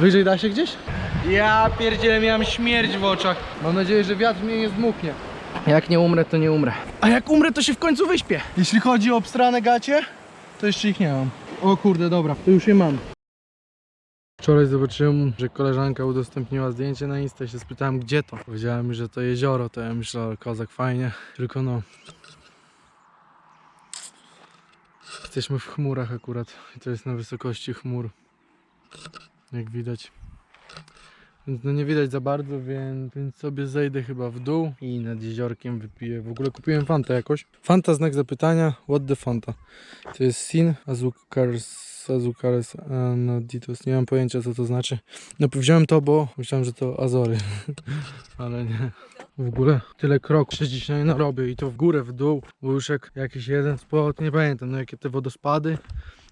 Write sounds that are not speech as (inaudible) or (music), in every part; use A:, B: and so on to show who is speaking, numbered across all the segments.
A: Wyżej da się gdzieś? Ja pierdzielę, miałem śmierć w oczach. Mam nadzieję, że wiatr mnie nie zdmuchnie. Jak nie umrę, to nie umrę. A jak umrę, to się w końcu wyśpię. Jeśli chodzi o obstrane gacie, to jeszcze ich nie mam. O kurde, dobra, to już je mam. Wczoraj zobaczyłem, że koleżanka udostępniła zdjęcie na Insta i się spytałem gdzie to. Powiedziała mi, że to jezioro, to ja myślę, kozak fajnie. Tylko no... Jesteśmy w chmurach akurat i to jest na wysokości chmur. Jak widać. Więc no nie widać za bardzo, więc, więc sobie zejdę chyba w dół i nad jeziorkiem wypiję. W ogóle kupiłem Fanta jakoś. Fanta znak zapytania, what the Fanta? To jest Sin Azucars Azucares Anaditos. Nie mam pojęcia co to znaczy. No wziąłem to, bo myślałem, że to Azory. (laughs) Ale nie. W ogóle tyle kroków się dzisiaj narobię i to w górę, w dół. Bo już jak jakiś jeden spot, nie pamiętam, no jakie te wodospady.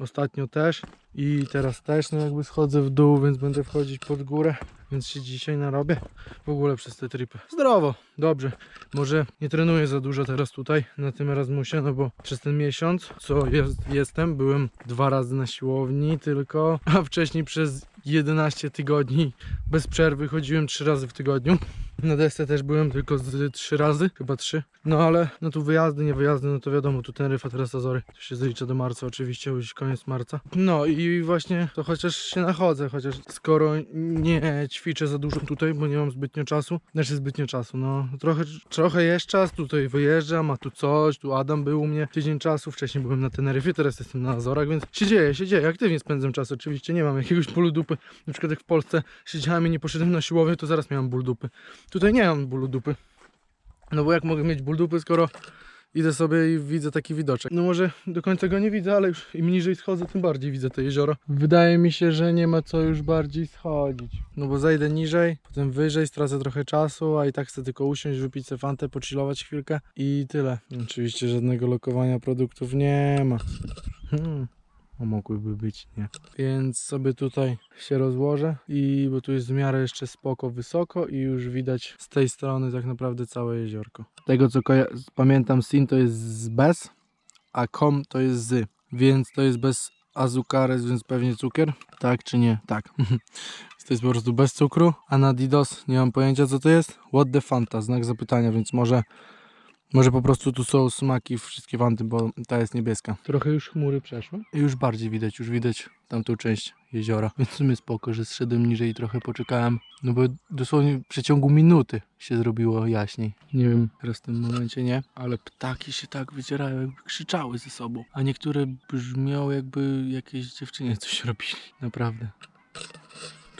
A: Ostatnio też i teraz też no jakby schodzę w dół, więc będę wchodzić pod górę. Więc się dzisiaj narobię w ogóle przez te tripy. Zdrowo, dobrze. Może nie trenuję za dużo teraz tutaj na tym Erasmusie, no bo przez ten miesiąc, co jest, jestem, byłem dwa razy na siłowni tylko, a wcześniej przez 11 tygodni bez przerwy chodziłem trzy razy w tygodniu. Na desce też byłem tylko z trzy razy, chyba trzy. No ale no tu wyjazdy, nie wyjazdy, no to wiadomo, tu Teneryfa, teraz Azory. To się zalicza do marca oczywiście, już koniec marca. No i właśnie to chociaż się nachodzę, chociaż skoro nie ćwiczę za dużo tutaj, bo nie mam zbytnio czasu, znaczy zbytnio czasu, no trochę, trochę jest czas, tutaj wyjeżdżam, a tu coś, tu Adam był u mnie tydzień czasu, wcześniej byłem na Teneryfie, teraz jestem na Azorach, więc się dzieje, się dzieje, aktywnie spędzam czas, oczywiście nie mam jakiegoś bólu dupy, na przykład jak w Polsce siedziałem i nie poszedłem na siłownię, to zaraz miałem ból dupy. Tutaj nie mam bólu dupy. No bo jak mogę mieć ból dupy, skoro idę sobie i widzę taki widoczek. No może do końca go nie widzę, ale już im niżej schodzę, tym bardziej widzę to jezioro. Wydaje mi się, że nie ma co już bardziej schodzić. No bo zejdę niżej, potem wyżej, stracę trochę czasu, a i tak chcę tylko usiąść, wypić sobie fantę, pochillować chwilkę i tyle. Oczywiście żadnego lokowania produktów nie ma. Hmm. A mogłyby być, nie. Więc sobie tutaj się rozłożę i bo tu jest w miarę jeszcze spoko wysoko i już widać z tej strony tak naprawdę całe jeziorko. Tego co pamiętam Sin to jest z bez, a kom to jest z, więc to jest bez azucares, więc pewnie cukier. Tak czy nie? Tak. (laughs) to jest po prostu bez cukru, a na Didos nie mam pojęcia co to jest. What the Fanta? Znak zapytania, więc może może po prostu tu są smaki wszystkie wanty, bo ta jest niebieska. Trochę już chmury przeszły. I już bardziej widać, już widać tamtą część jeziora. Więc (laughs) w sumie spoko, że zszedłem niżej i trochę poczekałem. No bo dosłownie w przeciągu minuty się zrobiło jaśniej. Nie wiem, teraz w tym momencie nie, ale ptaki się tak wycierają, jakby krzyczały ze sobą. A niektóre brzmią jakby jakieś dziewczynie coś robili. Naprawdę.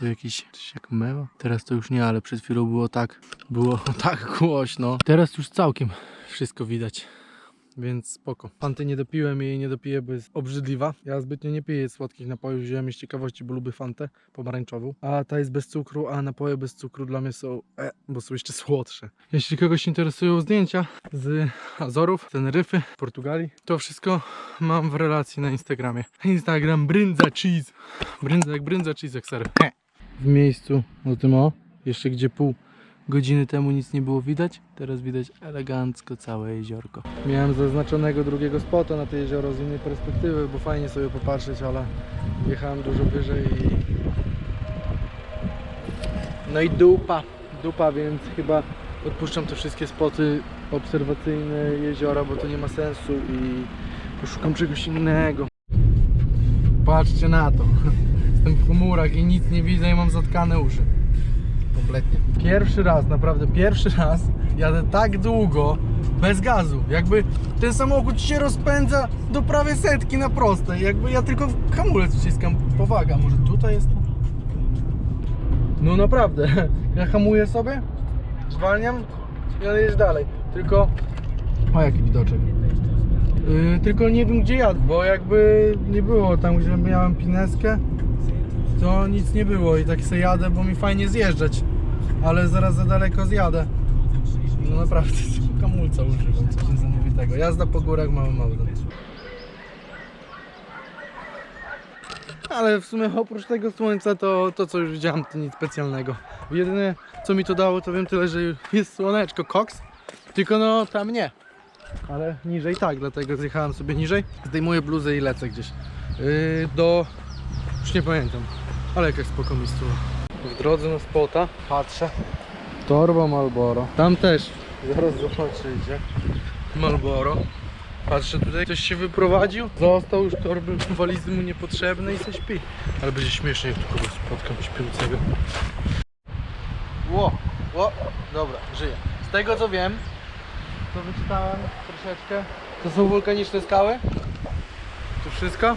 A: Tu jakiś coś jak mewa. Teraz to już nie, ale przed chwilą było tak, było (laughs) tak głośno. Teraz już całkiem wszystko widać. Więc spoko. Fanty nie dopiłem i jej nie dopiję, bo jest obrzydliwa. Ja zbytnio nie piję słodkich napojów, wziąłem je z ciekawości, bo lubię fantę pomarańczową. A ta jest bez cukru, a napoje bez cukru dla mnie są, e, bo są jeszcze słodsze. Jeśli kogoś interesują zdjęcia z Azorów, Teneryfy, Portugalii, to wszystko mam w relacji na Instagramie. Instagram Brindza Cheese. Brindza jak brindza cheese jak ser. W miejscu, o tym o, jeszcze gdzie pół godziny temu nic nie było widać, teraz widać elegancko całe jeziorko. Miałem zaznaczonego drugiego spota na to jezioro z innej perspektywy, bo fajnie sobie popatrzeć, ale jechałem dużo wyżej i... No i dupa, dupa, więc chyba odpuszczam te wszystkie spoty obserwacyjne jeziora, bo to nie ma sensu i poszukam czegoś innego. Patrzcie na to. Jestem w chmurach i nic nie widzę i mam zatkane uszy. Kompletnie. Pierwszy raz, naprawdę pierwszy raz jadę tak długo bez gazu. Jakby ten samochód się rozpędza do prawie setki na prostej. Jakby ja tylko hamulec wciskam. Powaga, może tutaj jest? No naprawdę. (laughs) Ja hamuję sobie, zwalniam i on dalej. Tylko... O, jaki widoczek. Yy, tylko nie wiem gdzie jadę, bo jakby nie było tam gdzie miałem pineskę to nic nie było i tak se jadę, bo mi fajnie zjeżdżać, ale zaraz za daleko zjadę. No naprawdę, tylko (laughs) hamulca używam, coś niesamowitego. Jazda po górach małym autem. Ale w sumie oprócz tego słońca to, to co już widziałem to nic specjalnego. Jedyne co mi to dało to wiem tyle, że jest słoneczko, koks, tylko no tam nie. Ale niżej tak, dlatego zjechałem sobie niżej. Zdejmuję bluzę i lecę gdzieś. Yy, do... już nie pamiętam. Ale jakaś spoko miejscowa. W drodze na spota patrzę. Torba Malboro. Tam też. Zaraz zobaczę idzie. Malboro. Patrzę tutaj, ktoś się wyprowadził, został już torby, walizy mu niepotrzebne i se śpi. Ale będzie śmiesznie, jak tu kogoś spotkam śpiącego. Ło, ło, dobra, żyję. Z tego co wiem, to wyczytałem troszeczkę. To są wulkaniczne skały. To wszystko.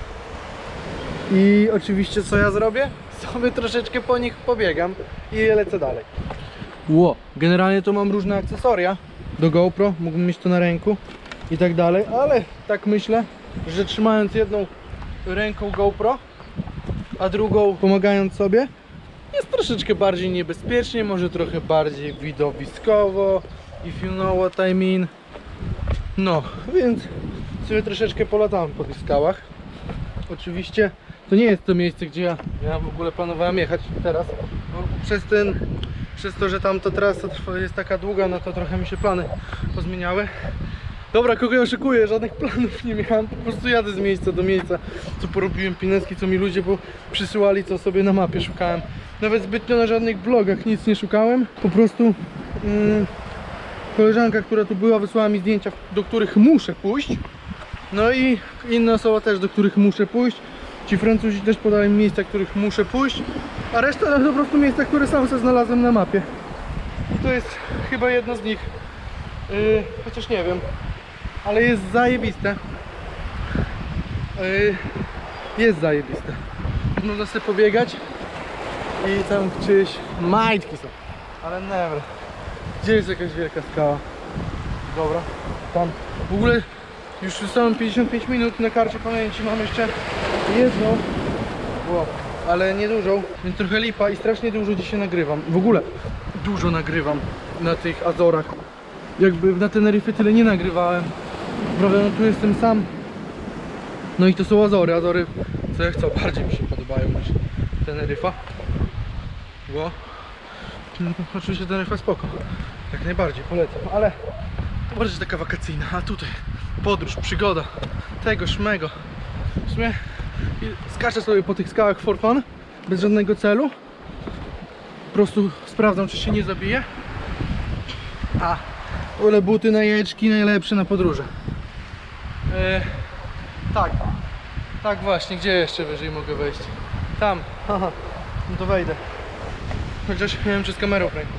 A: I oczywiście co ja zrobię? (laughs) Sobie troszeczkę po nich pobiegam i lecę dalej. Ło, generalnie to mam różne akcesoria do GoPro, mógłbym mieć to na ręku i tak dalej, ale tak myślę, że trzymając jedną ręką GoPro, a drugą pomagając sobie, jest troszeczkę bardziej niebezpiecznie, może trochę bardziej widowiskowo, if you know what I mean. No, więc sobie troszeczkę polatam po tych skałach. Oczywiście to nie jest to miejsce, gdzie ja, ja w ogóle planowałem jechać teraz. Bo przez ten, przez to, że tam ta trasa jest taka długa, no to trochę mi się plany pozmieniały. Dobra, kogo ja oszukuję? Żadnych planów nie miałem, po prostu jadę z miejsca do miejsca, co porobiłem pineski, co mi ludzie przysyłali, co sobie na mapie szukałem. Nawet zbytnio na żadnych blogach nic nie szukałem, po prostu mm, koleżanka, która tu była, wysłała mi zdjęcia, do których muszę pójść. No i inna osoba też, do których muszę pójść. Ci Francuzi też podali mi miejsca, których muszę pójść, a reszta to po prostu miejsca, które sam sobie znalazłem na mapie. I to jest chyba jedno z nich. Yy, chociaż nie wiem, ale jest zajebiste. Yy, jest zajebiste. Można sobie pobiegać i tam czyjeś majtki są. Ale never. Gdzie jest jakaś wielka skała? Dobra, tam. W ogóle już są 55 minut na karcie pamięci, mam jeszcze jedną, wow. ale niedużą, więc trochę lipa i strasznie dużo dzisiaj nagrywam. W ogóle dużo nagrywam na tych Azorach. Jakby na Teneryfie tyle nie nagrywałem. Prawda, no tu jestem sam. No i to są Azory, Azory co jak co bardziej mi się podobają niż Teneryfa. Bo oczywiście Teneryfa spoko. Jak najbardziej polecam, ale to bardziej taka wakacyjna, a tutaj podróż, przygoda, tego, szmego. W sumie skaczę sobie po tych skałach for fun, bez żadnego celu. Po prostu sprawdzam, czy się nie zabije. A, ole buty na jeczki najlepsze na podróże. E, tak, tak właśnie, gdzie jeszcze wyżej mogę wejść? Tam, haha, no to wejdę. Chociaż nie wiem, czy z kamerą w ręku.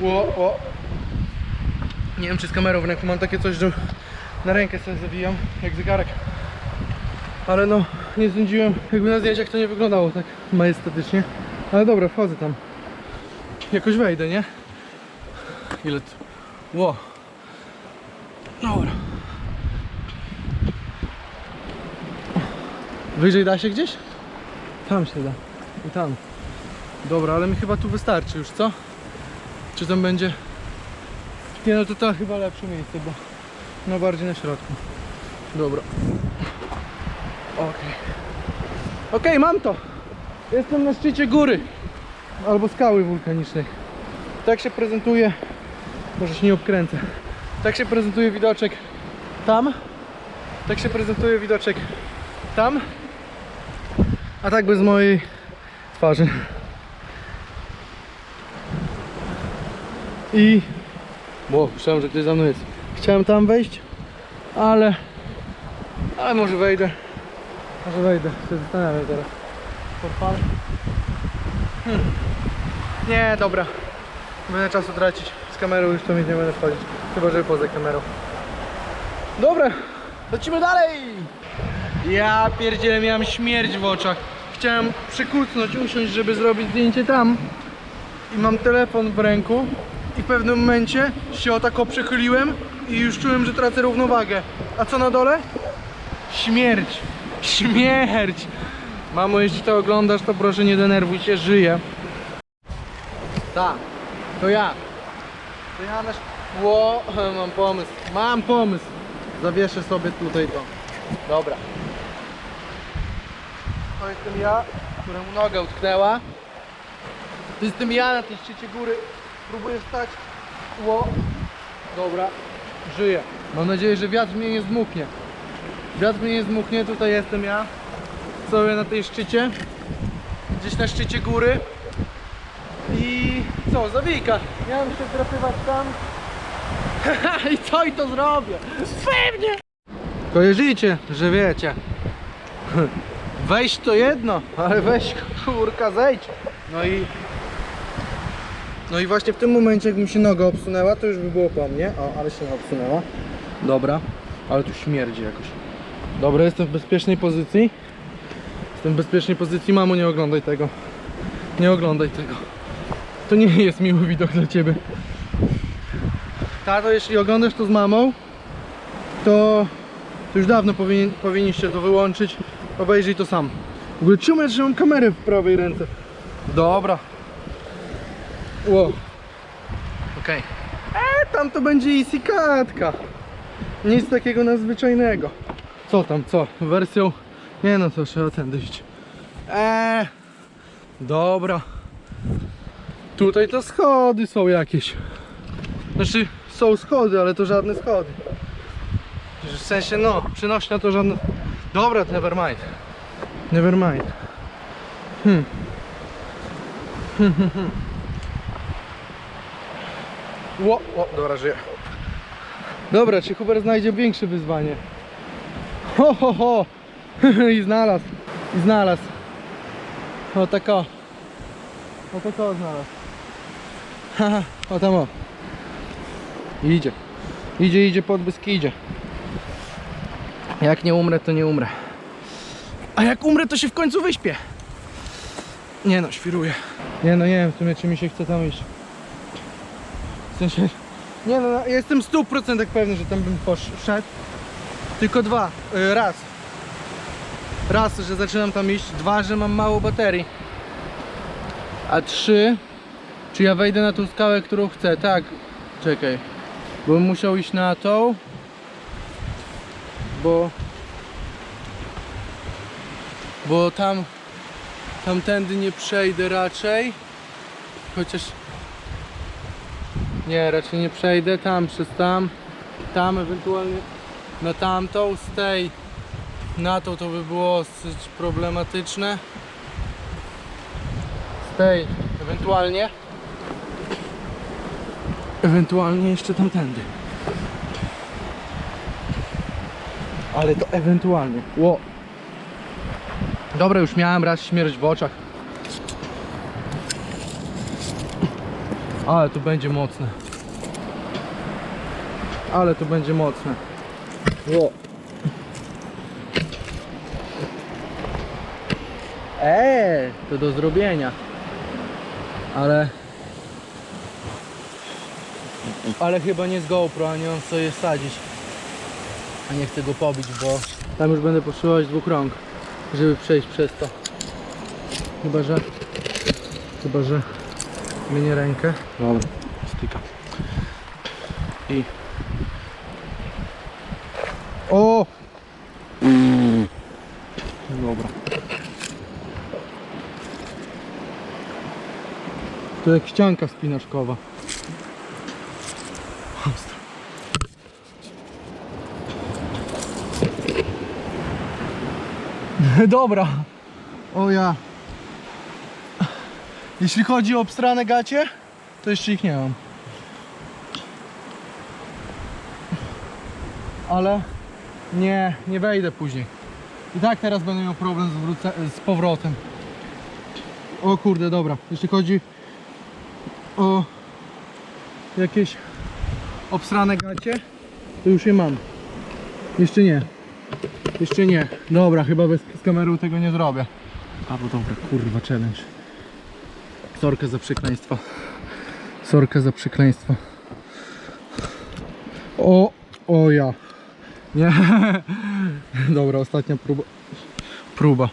A: Ło, ło. Nie wiem, czy z kamerą w ręku mam takie coś, że na rękę sobie zawijam, jak zegarek. Ale no, nie sądziłem, jakby na zdjęciach to nie wyglądało tak majestatycznie. Ale dobra, wchodzę tam. Jakoś wejdę, nie? Ile tu? Ło. Dobra. Wyżej da się gdzieś? Tam się da. I tam. Dobra, ale mi chyba tu wystarczy już, co? Czy tam będzie... Nie no, to to chyba lepsze miejsce, bo no bardziej na środku. Dobra. Okej. Okej, mam to. Jestem na szczycie góry. Albo skały wulkanicznej. Tak się prezentuje. Może się nie obkręcę. Tak się prezentuje widoczek tam. Tak się prezentuje widoczek tam. A tak bez mojej twarzy. I... Bo myślałem, że ktoś za mną jest. Chciałem tam wejść, ale... Ale może wejdę. Może wejdę. Się zastanawiam teraz. For fun. Hmm. Nie, dobra. Będę czasu tracić. Z kamerą już to mi nie będę wchodzić. Chyba, że poza kamerą. Dobra, lecimy dalej! Ja pierdzielę, miałem śmierć w oczach. Chciałem przykucnąć, usiąść, żeby zrobić zdjęcie tam. I mam telefon w ręku. I w pewnym momencie się o tako przechyliłem i już czułem, że tracę równowagę. A co na dole? Śmierć. Śmierć. Mamo, jeśli to oglądasz, to proszę nie denerwuj się, żyję. Tak, to ja. To ja nasz... Ło, (laughs) mam pomysł. Mam pomysł. Zawieszę sobie tutaj to. Dobra. To jestem ja, któremu noga utknęła. To jestem ja na tej szczycie góry. Próbuję wstać. Ło. Dobra. Żyję. Mam nadzieję, że wiatr mnie nie zdmuchnie. Wiatr mnie nie zdmuchnie. Tutaj jestem ja. Sobie na tej szczycie. gdzieś na szczycie góry. I co, zawijka. Miałem się drapywać tam. (laughs) I co i to zrobię? Pewnie! Kojarzycie, że wiecie. (laughs) Wejść to jedno, ale weź kurka zejdź. No i no i właśnie w tym momencie, jak mi się noga obsunęła, to już by było po mnie. O, ale się nie obsunęła. Dobra, ale tu śmierdzi jakoś. Dobra, jestem w bezpiecznej pozycji. Jestem w bezpiecznej pozycji, mamo, nie oglądaj tego. Nie oglądaj tego. To nie (laughs) jest miły widok dla ciebie. Tato, jeśli oglądasz to z mamą, to, już dawno powinien, powinniście to wyłączyć. Obejrzyj to sam. W ogóle czemu ja trzymam kamerę w prawej ręce? Dobra. Ło. Okej. E, tam to będzie easy katka. Nic takiego nadzwyczajnego. Co tam, co? Wersją... Nie no, to trzeba tędy iść. Eee, dobra. Tutaj to schody są jakieś. Znaczy, są schody, ale to żadne schody. W sensie, no, przynośnia to żadne... Dobra, never mind. Never mind. Hmm. Hmm, hmm, hmm. Dobra, żyję. Dobra, czy Hubert znajdzie większe wyzwanie? Ho, ho, ho! (laughs) I znalazł, i znalazł. O tak o. O tak o znalazł. Haha, o tam o. Idzie. Idzie, idzie pod idzie. Jak nie umrę, to nie umrę. A jak umrę, to się w końcu wyśpię. Nie no, świruję. Nie no, nie wiem w sumie, czy mi się chce tam iść. W sensie... Nie no, ja jestem 100% pewny, że tam bym poszedł. Tylko dwa. y, raz. Raz, że zaczynam tam iść. Dwa, że mam mało baterii. A trzy... Czy ja wejdę na tą skałę, którą chcę? Tak. Czekaj. Bo bym musiał iść na tą. Bo... Bo tam... Tamtędy nie przejdę raczej. Chociaż... Nie, raczej nie przejdę. Tam przez tam. Tam ewentualnie na tamtą. Z tej na tą to by było problematyczne. Z tej ewentualnie. Ewentualnie jeszcze tamtędy. Ale to ewentualnie. Ło. Dobra, już miałem raz śmierć w oczach. Ale to będzie mocne. Ale to będzie mocne. Ło. Eee, to do zrobienia. Ale... Ale chyba nie z GoPro, a nie mam co je sadzić. A nie chcę go pobić, bo tam już będę potrzebować dwóch rąk, żeby przejść przez to. Chyba, że... Chyba, że... Mienię rękę. Dobra, styka. I... O! Dobra. To jak ścianka spinaczkowa. (laughs) Dobra. O ja. Jeśli chodzi o obstrane gacie, to jeszcze ich nie mam. Ale nie, nie wejdę później. I tak teraz będę miał problem z, z powrotem. O kurde, dobra. Jeśli chodzi o jakieś obsrane gacie, to już je mam. Jeszcze nie. Jeszcze nie. Dobra, chyba bez z kamerą tego nie zrobię. A bo dobra, kurwa, challenge. Sorka za przekleństwa. Sorka za przekleństwa. O, o ja. Nie. (laughs) Dobra, ostatnia próba. Próba.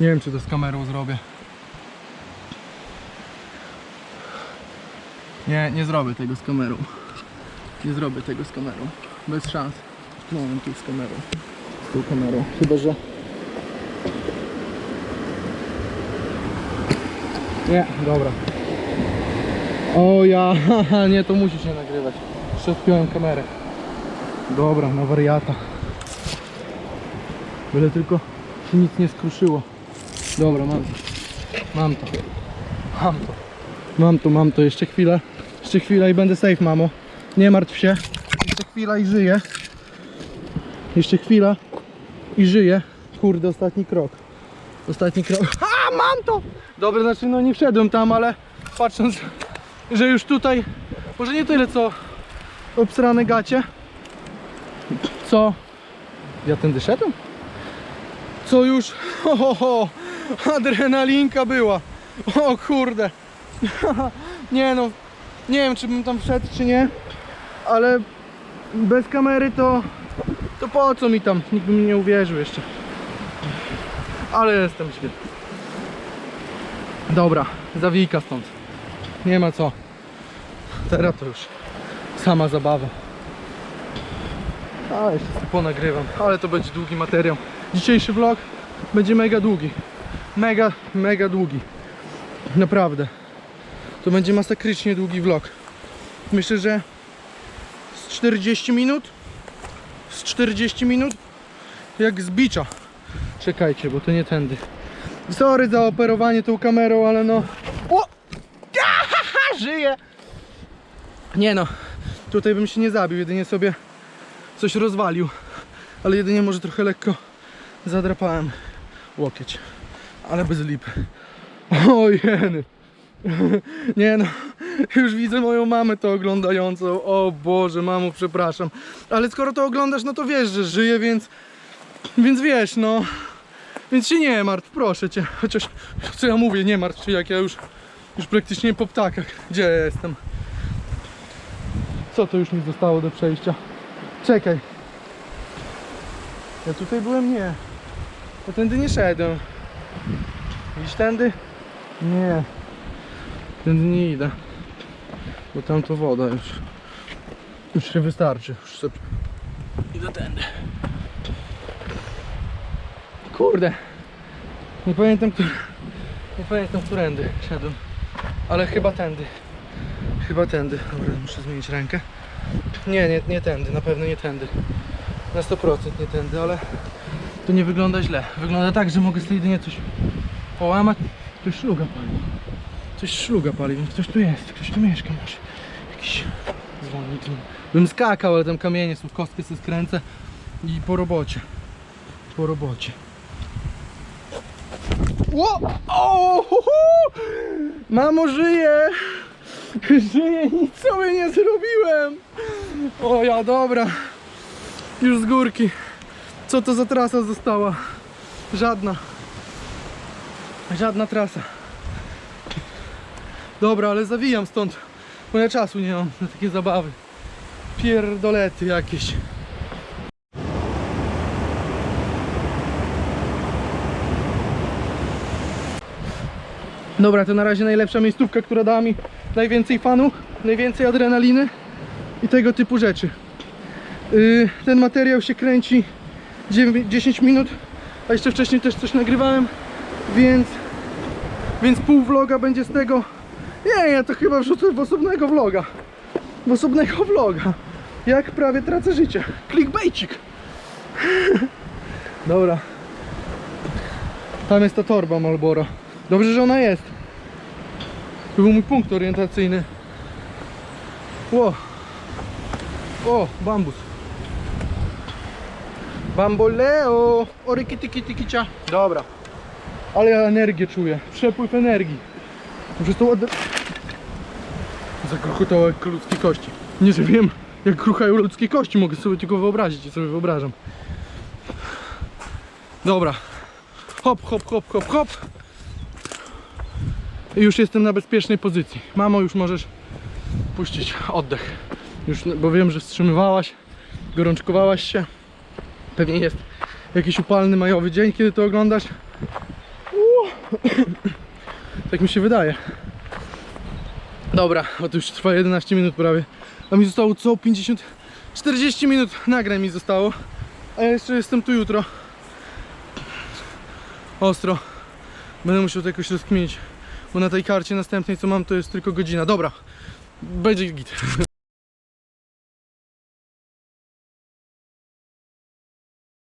A: Nie wiem, czy to z kamerą zrobię. Nie, nie zrobię tego z kamerą. Nie zrobię tego z kamerą. Bez szans. Moment tu z kamerą. Z tą kamerą. Chyba, że... Nie, dobra. O ja, (laughs) nie, to musi się nagrywać. Jeszcze odpiąłem kamerę. Dobra, na wariata. Byle tylko się nic nie skruszyło. Dobra, mam. to. Mam to. Mam to. Mam to, mam to. Jeszcze chwilę. Jeszcze chwilę i będę safe, mamo. Nie martw się. Jeszcze chwila i żyję. Jeszcze chwila i żyję. Kurde, ostatni krok. Ostatni krok. A, mam to! Dobra, znaczy no nie wszedłem tam, ale patrząc, że już tutaj, może nie tyle co obsrane gacie, co ja tędy szedłem? Co już, (laughs) ho, ho, ho, adrenalinka była. O kurde. (laughs) Nie no, nie wiem czy bym tam wszedł czy nie, ale bez kamery to, to po co mi tam, nikt by mi nie uwierzył jeszcze. Ale jestem świetny. Dobra, zawijka stąd. Nie ma co. Teraz to już sama zabawa. A jeszcze ponagrywam, ale to będzie długi materiał. Dzisiejszy vlog będzie mega długi. Mega, mega długi. Naprawdę. To będzie masakrycznie długi vlog. Myślę, że z 40 minut. Z 40 minut. Jak z bicza. Czekajcie, bo to nie tędy. Sorry za operowanie tą kamerą, ale no. O! Ahaha, (laughs) żyję! Nie no, tutaj bym się nie zabił, jedynie sobie coś rozwalił. Ale jedynie może trochę lekko zadrapałem łokieć. Ale bez lipy. O jeny. Nie no, już widzę moją mamę to oglądającą. O Boże, mamo, przepraszam. Ale skoro to oglądasz, no to wiesz, że żyję, więc... Więc wiesz, no... Więc się nie martw, proszę cię. Chociaż, co ja mówię, nie martw się, jak ja już... Już praktycznie po ptakach. Gdzie ja jestem? Co to już mi zostało do przejścia? Czekaj. Ja tutaj byłem? Nie. Ja tędy nie szedłem. Iść tędy? Nie. Tędy nie idę. Bo tam to woda już. Już się wystarczy. Już sobie... Idę tędy. Kurde. Nie pamiętam, który... Nie pamiętam, którędy szedłem. Ale chyba tędy. Chyba tędy. Dobra, muszę zmienić rękę. Nie, nie, nie tędy. Na pewno nie tędy. Na 100% nie tędy, ale to nie wygląda źle. Wygląda tak, że mogę sobie jedynie coś połamać. Ktoś szluga pali. Coś szluga pali, więc ktoś tu jest. Ktoś tu mieszka może. Jakiś dzwonnik. Bym skakał, ale tam kamienie są, kostkę sobie skręcę i po robocie. Po robocie. Ło! O! Mamo, żyje! Żyje, nic sobie nie zrobiłem! O ja, dobra. Już z górki. Co to za trasa została? Żadna. Żadna trasa. Dobra, ale zawijam stąd. Bo ja czasu nie mam na takie zabawy. Pierdolety jakieś. Dobra, to na razie najlepsza miejscówka, która dała mi najwięcej fanu, najwięcej adrenaliny i tego typu rzeczy. Yy, ten materiał się kręci 9, 10 minut, a jeszcze wcześniej też coś nagrywałem, więc, więc pół vloga będzie z tego. Nie, ja to chyba wrzucę w osobnego vloga. W osobnego vloga. Jak prawie tracę życie. Clickbaitik. (laughs) Dobra. Tam jest ta torba Malboro. Dobrze, że ona jest. To był mój punkt orientacyjny. Ło. O, bambus. Bamboleo! Orykitykitikicia. Dobra. Ale ja energię czuję. Przepływ energii. Przez to ładne... Zakruchotało jak ludzkie kości. Nie, że wiem jak kruchają ludzkie kości. Mogę sobie tylko wyobrazić i sobie wyobrażam. Dobra. Hop, hop, hop, hop, hop. I już jestem na bezpiecznej pozycji. Mamo, już możesz puścić oddech. Już, bo wiem, że wstrzymywałaś, gorączkowałaś się. Pewnie jest jakiś upalny majowy dzień, kiedy to oglądasz. Tak mi się wydaje. Dobra, bo to już trwa 11 minut prawie. A mi zostało co 50, 40 minut nagrań mi zostało. A ja jeszcze jestem tu jutro. Ostro. Będę musiał to jakoś rozkminić. Bo na tej karcie następnej co mam to jest tylko godzina. Dobra. Będzie git.